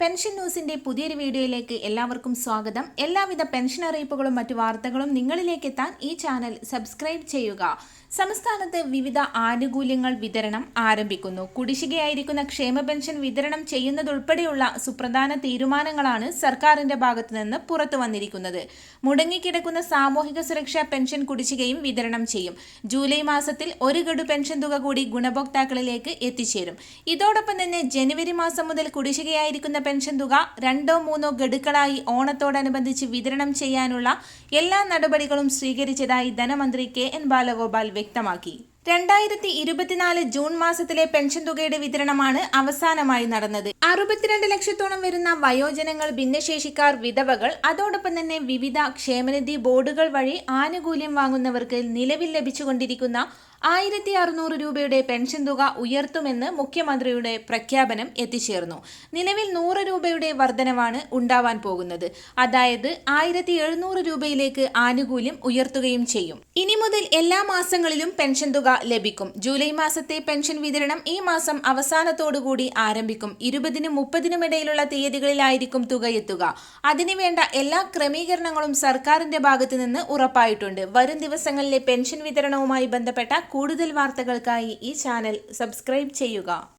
Pension ന്യൂസിന്റെ പുതിയൊരു വീഡിയോയിലേക്ക് എല്ലാവർക്കും സ്വാഗതം. എല്ലാവിധ പെൻഷൻ അറിയിപ്പുകളും മറ്റു വാർത്തകളും നിങ്ങളിലേക്ക് എത്താൻ ഈ ചാനൽ സബ്സ്ക്രൈബ് ചെയ്യുക. സംസ്ഥാനത്ത് വിവിധ ആനുകൂല്യങ്ങൾ വിതരണം ആരംഭിക്കുന്നു. കുടിശ്ശികയായിരിക്കുന്ന ക്ഷേമ പെൻഷൻ വിതരണം ചെയ്യുന്നതുൾപ്പെടെയുള്ള സുപ്രധാന തീരുമാനങ്ങളാണ് സർക്കാരിന്റെ ഭാഗത്തുനിന്ന് പുറത്തു വന്നിരിക്കുന്നത്. മുടങ്ങിക്കിടക്കുന്ന സാമൂഹിക സുരക്ഷാ പെൻഷൻ കുടിശ്ശികയും വിതരണം ചെയ്യും. ജൂലൈ മാസത്തിൽ ഒരു ഗഡു പെൻഷൻ തുക കൂടി ഗുണഭോക്താക്കളിലേക്ക് എത്തിച്ചേരും. ഇതോടൊപ്പം തന്നെ ജനുവരി മാസം മുതൽ കുടിശ്ശികയായിരിക്കുന്ന പെൻഷൻ തുക രണ്ടോ മൂന്നോ ഗഡുക്കളായി ഓണത്തോടനുബന്ധിച്ച് വിതരണം ചെയ്യാനുള്ള എല്ലാ നടപടികളും സ്വീകരിച്ചതായി ധനമന്ത്രി കെ എൻ ബാലഗോപാൽ വ്യക്തമാക്കി. രണ്ടായിരത്തി ഇരുപത്തിനാല് ജൂൺ മാസത്തിലെ പെൻഷൻ തുകയുടെ വിതരണമാണ് അവസാനമായി നടന്നത്. അറുപത്തിരണ്ട് ലക്ഷത്തോളം വരുന്ന വയോജനങ്ങൾ ഭിന്നശേഷിക്കാർ വിധവകൾ അതോടൊപ്പം തന്നെ വിവിധ ക്ഷേമനിധി ബോർഡുകൾ വഴി ആനുകൂല്യം വാങ്ങുന്നവർക്ക് നിലവിൽ ലഭിച്ചുകൊണ്ടിരിക്കുന്ന ആയിരത്തി അറുന്നൂറ് രൂപയുടെ പെൻഷൻ തുക ഉയർത്തുമെന്ന് മുഖ്യമന്ത്രിയുടെ പ്രഖ്യാപനം എത്തിച്ചേർന്നു. നിലവിൽ നൂറ് രൂപയുടെ വർധനവാണ് ഉണ്ടാവാൻ പോകുന്നത്. അതായത് ആയിരത്തി എഴുന്നൂറ് രൂപയിലേക്ക് ആനുകൂല്യം ഉയർത്തുകയും ചെയ്യും. ഇനി മുതൽ എല്ലാ മാസങ്ങളിലും പെൻഷൻ തുക ലഭിക്കും. ജൂലൈ മാസത്തെ പെൻഷൻ വിതരണം ഈ മാസം അവസാനത്തോടുകൂടി ആരംഭിക്കും. ഇരുപതിനും മുപ്പതിനും ഇടയിലുള്ള തീയതികളിലായിരിക്കും തുകയെത്തുക അതിനുവേണ്ട എല്ലാ ക്രമീകരണങ്ങളും സർക്കാരിന്റെ ഭാഗത്തു നിന്ന് ഉറപ്പായിട്ടുണ്ട്. വരും ദിവസങ്ങളിലെ പെൻഷൻ വിതരണവുമായി ബന്ധപ്പെട്ട കൂടുതൽ വാർത്തകൾക്കായി ഈ ചാനൽ സബ്സ്ക്രൈബ് ചെയ്യുക.